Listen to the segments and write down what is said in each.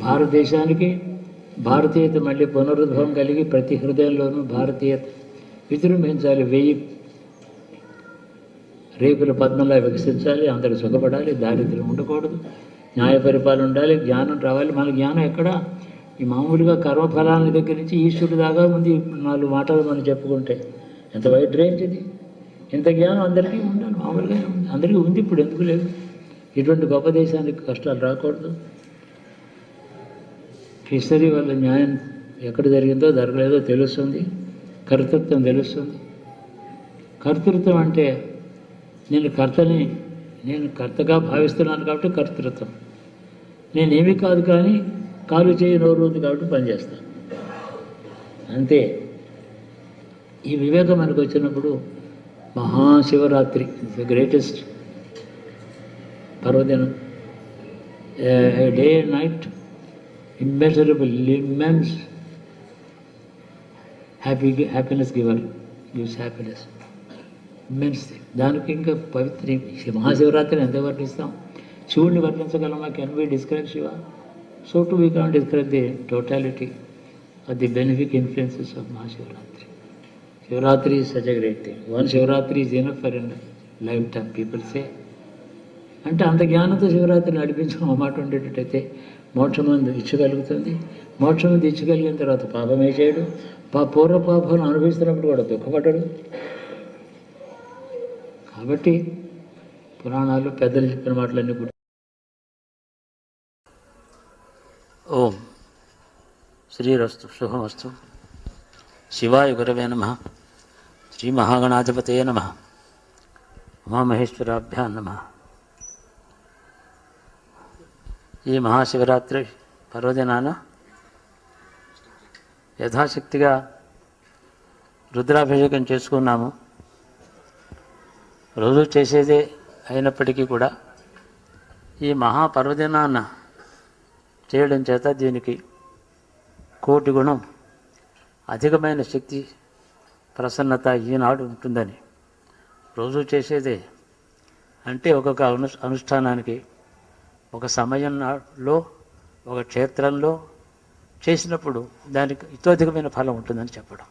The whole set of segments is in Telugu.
భారతదేశానికి భారతీయత మళ్ళీ పునరుద్భవం కలిగి ప్రతి హృదయంలోనూ భారతీయత విజృంభించాలి వెయ్యి రేపుల పద్మంలా వికసించాలి అందరూ సుఖపడాలి దారిద్ర్యం ఉండకూడదు న్యాయ పరిపాలన ఉండాలి జ్ఞానం రావాలి. మన జ్ఞానం ఎక్కడ? ఈ మామూలుగా కర్మఫలాల దగ్గర నుంచి ఈశ్వరుడు దాకా ఉంది నాలుగు మాటలు మనం చెప్పుకుంటే ఎంత వైడ్ రేంజ్ ఇది? ఇంత జ్ఞానం అందరికీ ఉండాలి మామూలుగా ఉంది. అందరికీ ఉంది ఇప్పుడు ఎందుకు లేదు? ఇటువంటి గొప్ప దేశానికి కష్టాలు రాకూడదు. హిస్టరీ వల్ల న్యాయం ఎక్కడ జరిగిందో జరగలేదో తెలుస్తుంది. కర్తృత్వం తెలుస్తుంది. కర్తృత్వం అంటే నేను కర్తని నేను కర్తగా భావిస్తున్నాను కాబట్టి కర్తృత్వం. నేనేమి కాదు కానీ కాలు చేయి నోరు ఉంది కాబట్టి పనిచేస్తాను. అంతే. ఈ వివేకం మనకు వచ్చినప్పుడు మహాశివరాత్రి ద గ్రేటెస్ట్ పర్వదినం. Day and night immeasurable, immense happy, happiness giver gives happiness. Immense thing. Dhanuking का पवित्र शिव महाशिवरात्रि हृदय वर्त इसता शिवनी वर्तन से कलमा can be describe Shiva so too we can't describe the totality or the benefic influences of Mahashivaratri. Shivaratri is such a great thing. One Shivaratri is enough for a lifetime, people say. అంటే అంత జ్ఞానంతో శివరాత్రి నడిపించడం ఆ మాట ఉండేటట్టయితే మోక్షమందు ఇచ్చగలుగుతుంది మోక్షమందు ఇచ్చగలిగిన తర్వాత పాపమే చేయడు? పా పూర్వ పాపాలను అనుభవిస్తున్నప్పుడు కూడా దుఃఖపడ్డాడు కాబట్టి పురాణాలు పెద్దలు చెప్పిన మాటలన్నీ కూడా ఓం శ్రీరస్తు శుభమస్తు. శివాయ గురవే నమ. శ్రీ మహాగణాధిపతయ నమ. ఉమామహేశ్వరాభ్యాం నమ. ఈ మహాశివరాత్రి పర్వదినాన యథాశక్తిగా రుద్రాభిషేకం చేసుకున్నాము. రోజు చేసేదే అయినప్పటికీ కూడా ఈ మహాపర్వదినాన్న చేయడం చేత దీనికి కోటి గుణం అధికమైన శక్తి ప్రసన్నత ఈనాడు ఉంటుందని రోజు చేసేదే అంటే ఒక్కొక్క అను అనుష్ఠానానికి ఒక సమయంలో ఒక క్షేత్రంలో చేసినప్పుడు దానికి ఇతోధికమైన ఫలం ఉంటుందని చెప్పడం.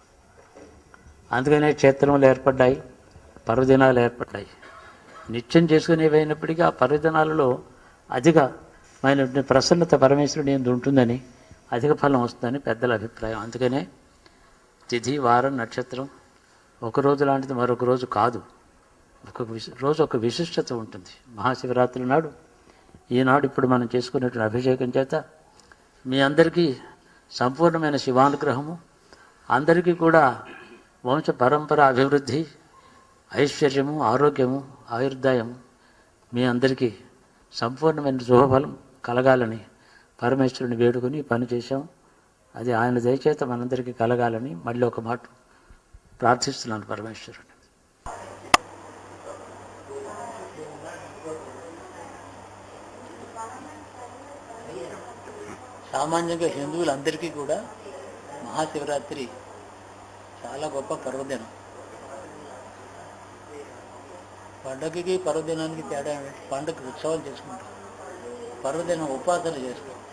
అందుకనే క్షేత్రములు ఏర్పడ్డాయి పర్వదినాలు ఏర్పడ్డాయి. నిత్యం చేసుకునేవైనప్పటికీ ఆ పర్వదినాలలో అధికమైన ప్రసన్నత పరమేశ్వరుడు ఏంది ఉంటుందని అధిక ఫలం వస్తుందని పెద్దల అభిప్రాయం. అందుకనే తిథి వారం నక్షత్రం ఒక రోజు లాంటిది మరొక రోజు కాదు. ఒక విశ- రోజు ఒక విశిష్టత ఉంటుంది. మహాశివరాత్రి నాడు ఈనాడు ఇప్పుడు మనం చేసుకునేటువంటి అభిషేకం చేత మీ అందరికీ సంపూర్ణమైన శివానుగ్రహము అందరికీ కూడా వంశ పరంపర అభివృద్ధి ఐశ్వర్యము ఆరోగ్యము ఆయుర్దాయము మీ అందరికీ సంపూర్ణమైన శుభఫలం కలగాలని పరమేశ్వరుని వేడుకొని పని చేశాం. అది ఆయన దయచేత మనందరికీ కలగాలని మళ్ళీ ఒక మాట ప్రార్థిస్తున్నాను పరమేశ్వరుని సామాన్యంగా హిందువులందరికీ కూడా మహాశివరాత్రి చాలా గొప్ప పర్వదినం. పండగకి పర్వదినానికి తేడా ఏమిటి? పండగ ఉత్సవాలు చేసుకుంటాం. పర్వదినం ఉపాసన చేస్తాం.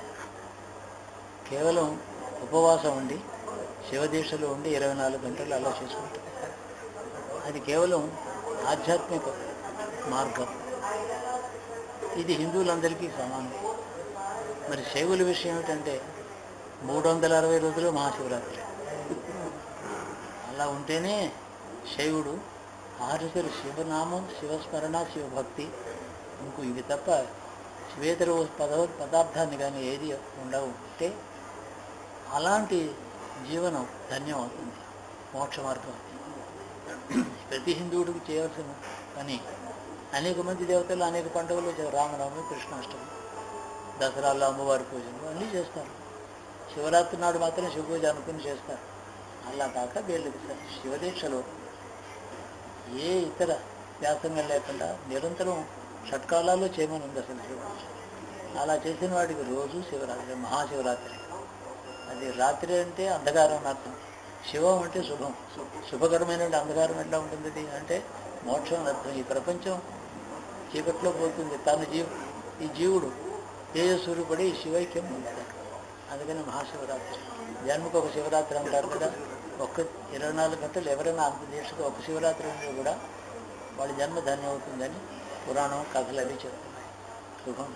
కేవలం ఉపవాసం ఉండి శివదీక్షలో ఉండి ఇరవై నాలుగు గంటలు అలా చేసుకుంటాం. అది కేవలం ఆధ్యాత్మిక మార్గం. ఇది హిందువులందరికీ సమానం. మరి శైవుల విషయం ఏమిటంటే మూడు వందల అరవై రోజులు మహాశివరాత్రి. అలా ఉంటేనే శైవుడు ఆరుసరి శివనామం శివస్మరణ శివభక్తి ఇంకో ఇవి తప్ప శివేతర పదవ పదార్థాన్ని కానీ ఏది ఉండవు అంటే అలాంటి జీవనం ధన్యం అవుతుంది. మోక్ష మార్గం ప్రతి హిందువుడికి చేయవలసిన పని అనేక మంది దేవతలు అనేక పండుగలు రామనవమి కృష్ణాష్టమి దసరాల్లో అమ్మవారి పూజలు అన్నీ చేస్తారు. శివరాత్రి నాడు మాత్రం శివ పూజ అనుకుని చేస్తారు. అలా కాక వీళ్ళకి శివదీక్షలో ఏ ఇతర వ్యాసంగం లేకుండా నిరంతరం షట్కాలలో చేయమని ఉంది అసలు శివరాత్రి. అలా చేసిన వాడికి రోజు శివరాత్రి మహాశివరాత్రి. అది రాత్రి అంటే అంధకారం అర్థం శివం అంటే శుభం. శుభకరమైన అంధకారం ఎట్లా ఉంటుంది అంటే మోక్షం అర్థం. ఈ ప్రపంచం చీకట్లో పోతుంది. తన జీవు ఈ జీవుడు తేజస్వరూపడి శివైక్యం పొందుతాడు అందుకని మహాశివరాత్రి. జన్మకు ఒక శివరాత్రి అంటారు కదా. ఒక్క ఇరవై నాలుగు గంటలు ఎవరైనా అంత దీక్షగా ఒక శివరాత్రి ఉంటే కూడా వాళ్ళ జన్మ ధన్యం అవుతుందని పురాణం కథలు అవి చెప్తున్నాయి. శుభం.